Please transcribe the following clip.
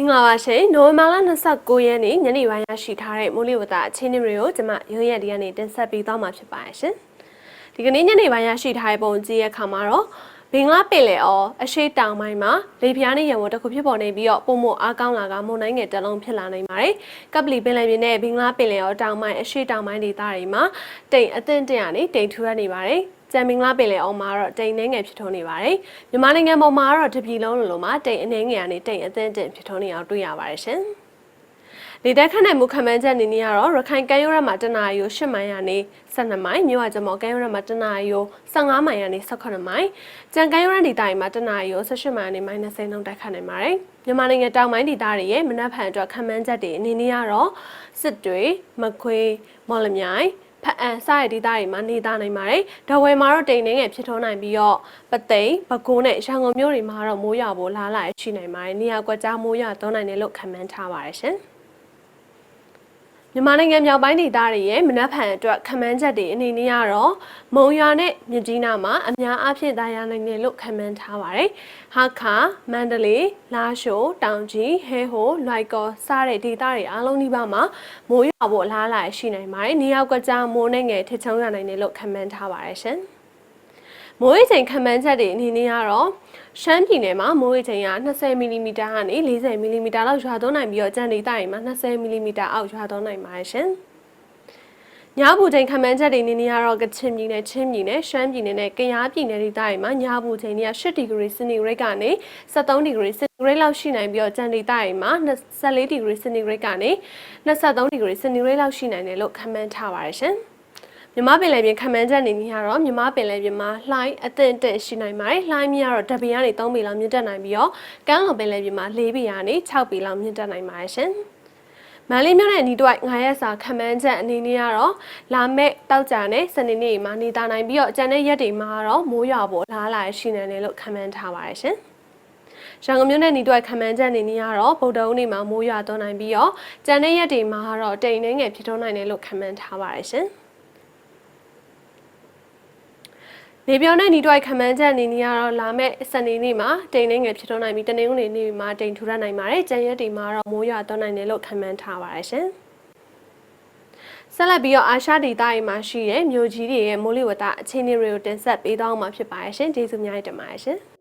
င်္ဂလာပါရှင်နိုဝင်ဘာလ29ရက်နေ့ညနေပိုင်းရရှိထားတဲ့မိုးလေဝသအခြေအနေတွေကိုကျွန်မရုံးရက်ဒီကနေတင်ဆက်ပေးသွားမှာဖြစ်ပါတယ်ရှင်ဒီကနေ့ညနေပိုင်းရရှိထားတဲ့ပုံကြည့်ရခါမှာတော့ ဘင်္ဂလားပင်လယ်အော်အရှိတောင်ပိုင်းမှာလေပြားနဲ့ရံဝတစ်ခုဖြစ်ပေါ်နေပြီးတော့ပုံမအားကောင်းလာကမုန်တိုင်းငယ်တစ်လုံးဖြစ်လာနိုင်ပါတယ်။ကပလီပင်လယ်ပြင်နဲ့ဘင်္ဂလားပင်လယ်အော်တောင်ပိုင်းအရှိတောင်ပိုင်းဒေသတွေမှာတိမ်အသင့်တရနေတိမ်ထူရနေပါတယ်။ကျန်မင်္ဂလာပင်လယ်အော်မှာတော့တိမ်နှဲငယ်ဖြစ်ထွန်းနေပါတယ်။မြန်မာနိုင်ငံပေါ်မှာတော့တပြည်လုံးလိုလိုမှာတိမ်အနှဲငယ်ကနေတိမ်အသင့်တင်ဖြစ်ထွန်းနေအောင်တွေ့ရပါတယ်ရှင်။ လေတက်ခန့်တဲ့မူခမန်းချက်အနေနဲ့ကတော့ရခိုင်ကမ်းရိုးရမှာတနအီကို10မိုင်ကနေ12မိုင်မြို့ဝကျမော်ကမ်းရိုးရမှာတနအီကို15မိုင်ကနေ18မိုင်ကြံကမ်းရိုးရဒေသတွေမှာတနအီကို18မိုင်ကနေမိုင်20နှုန်းတိုက်ခတ်နိုင်ပါတယ်မြန်မာနိုင်ငံတောင်ပိုင်းဒေသတွေရဲ့မနက်ဖြန်အတွက်ခမန်းချက်တွေအနေနဲ့ကတော့စစ်တွေမခွေးမော်လမြိုင်ဖအန်စတဲ့ဒေသတွေမှာနေသားနိုင်ပါတယ်။ဒဝယ်မှာတော့တိမ်နေငယ်ဖြစ်ထွန်းနိုင်ပြီးတော့ပသိမ်ပဲခူးနဲ့ရန်ကုန်မြို့တွေမှာတော့မိုးရွာဖို့လားလာရှိနိုင်ပါတယ်။နေရာကွက်ကြားမိုးရွာသွန်းနိုင်တယ်လို့ခန့်မှန်းထားပါတယ်ရှင်။ မြန်မာနိုင်ငံမြောက်ပိုင်းဒေသတွေရဲ့မနက်ဖြန်အတွက်ခမန်းချက်တွေအနေနဲ့ကတော့မုံရွာနဲ့မြစ်ကြီးနားမှာအများအားဖြင့်ဒါရနိုင်တယ်လို့ခမန်းထားပါတယ်။ဟာခါမန္တလေးလာရှိုးတောင်ကြီးဟဲဟိုလွိုက်ကောစတဲ့ဒေသတွေအားလုံးဒီပါမှာမိုးရွာဖို့အလားအလာရှိနိုင်ပါတယ်။နေရောက်ကကြားမိုးနဲ့ငယ်ထချုံရနိုင်တယ်လို့ခမန်းထားပါတယ်ရှင်။မိုးရေချိန်ခံမှန်းချက်တွေအနေနဲ့ကတော့ ရှမ်းပြည်နယ်မှာမိုးရေချိန်က20မီလီမီတာကနေ40မီလီမီတာလောက်ရွာသွန်းနိုင်ပြီးတော့ကြံဒေသတွေမှာ20မီလီမီတာအောက်ရွာသွန်းနိုင်ပါတယ်ရှင်။ညဘူချိန်ခံမှန်းချက်တွေအနေနဲ့ကတော့ကချင်ပြည်နယ်ချင်းပြည်နယ်ရှမ်းပြည်နယ်နဲ့ကယားပြည်နယ်ဒေသတွေမှာညဘူချိန်တွေက10ဒီဂရီစင်တီဂရိတ်ကနေ73ဒီဂရီစင်တီဂရိတ်လောက်ရှိနိုင်ပြီးတော့ကြံဒေသတွေမှာ24ဒီဂရီစင်တီဂရိတ်ကနေ23ဒီဂရီစင်တီဂရိတ်လောက်ရှိနိုင်တယ်လို့ခန့်မှန်းထားပါတယ်ရှင်။ မြမပင်လယ်ပြင်ခံမှန်းချက်အနေနဲ့ကတော့မြမပင်လယ်ပြင်မှာလှိုင်းအသင့်အတက်ရှိနိုင်ပါတယ်လှိုင်းမြကတော့တပင်ကနေ3ပေလောက်မြင့်တက်နိုင်ပြီးတော့ကမ်းလွန်ပင်လယ်ပြင်မှာ4ပေကနေ6ပေလောက်မြင့်တက်နိုင်ပါတယ်ရှင်မန္တလေးမြို့နယ်ဤတွိုက်9ရက်စာခံမှန်းချက်အနေနဲ့ကတော့လာမဲ့တောက်ကြနဲ့စနေနေ့မှာနေသားနိုင်ပြီးတော့ကျန်တဲ့ရက်တွေမှာတော့မိုးရွာဖို့လားလာရှိနေတယ်လို့ခံမှန်းထားပါတယ်ရှင်ရန်ကုန်မြို့နယ်ဤတွိုက်ခံမှန်းချက်အနေနဲ့ကတော့ဗုဒ္ဓဦးနေ့မှာမိုးရွာသွန်းနိုင်ပြီးတော့ကျန်တဲ့ရက်တွေမှာတော့တိမ်နှင်းငယ်ဖြစ်ထွန်းနိုင်တယ်လို့ခံမှန်းထားပါတယ်ရှင်။ နေပြောင်းတဲ့နီတွိုက်ခမန်းချက်အနေနဲ့ကတော့လာမဲ့စနေနေ့မှာတိမ်နှင်းငယ်ဖြစ်ထွန်းနိုင်ပြီးတနင်္ဂနွေနေ့မှာတိမ်ထူရနိုင်ပါတယ်။ကျန်ရက်တွေမှာတော့မိုးရွာသွန်းနိုင်တယ်လို့ခန့်မှန်းထားပါတယ်ရှင်။ဆက်လက်ပြီးတော့အာရှဒေသတွေမှာရှိတဲ့မြို့ကြီးတွေရဲ့မိုးလေဝသအခြေအနေတွေကိုတင်ဆက်ပေးသွားမှာဖြစ်ပါတယ်ရှင်။ကျေးဇူးများတင်ပါတယ်ရှင်။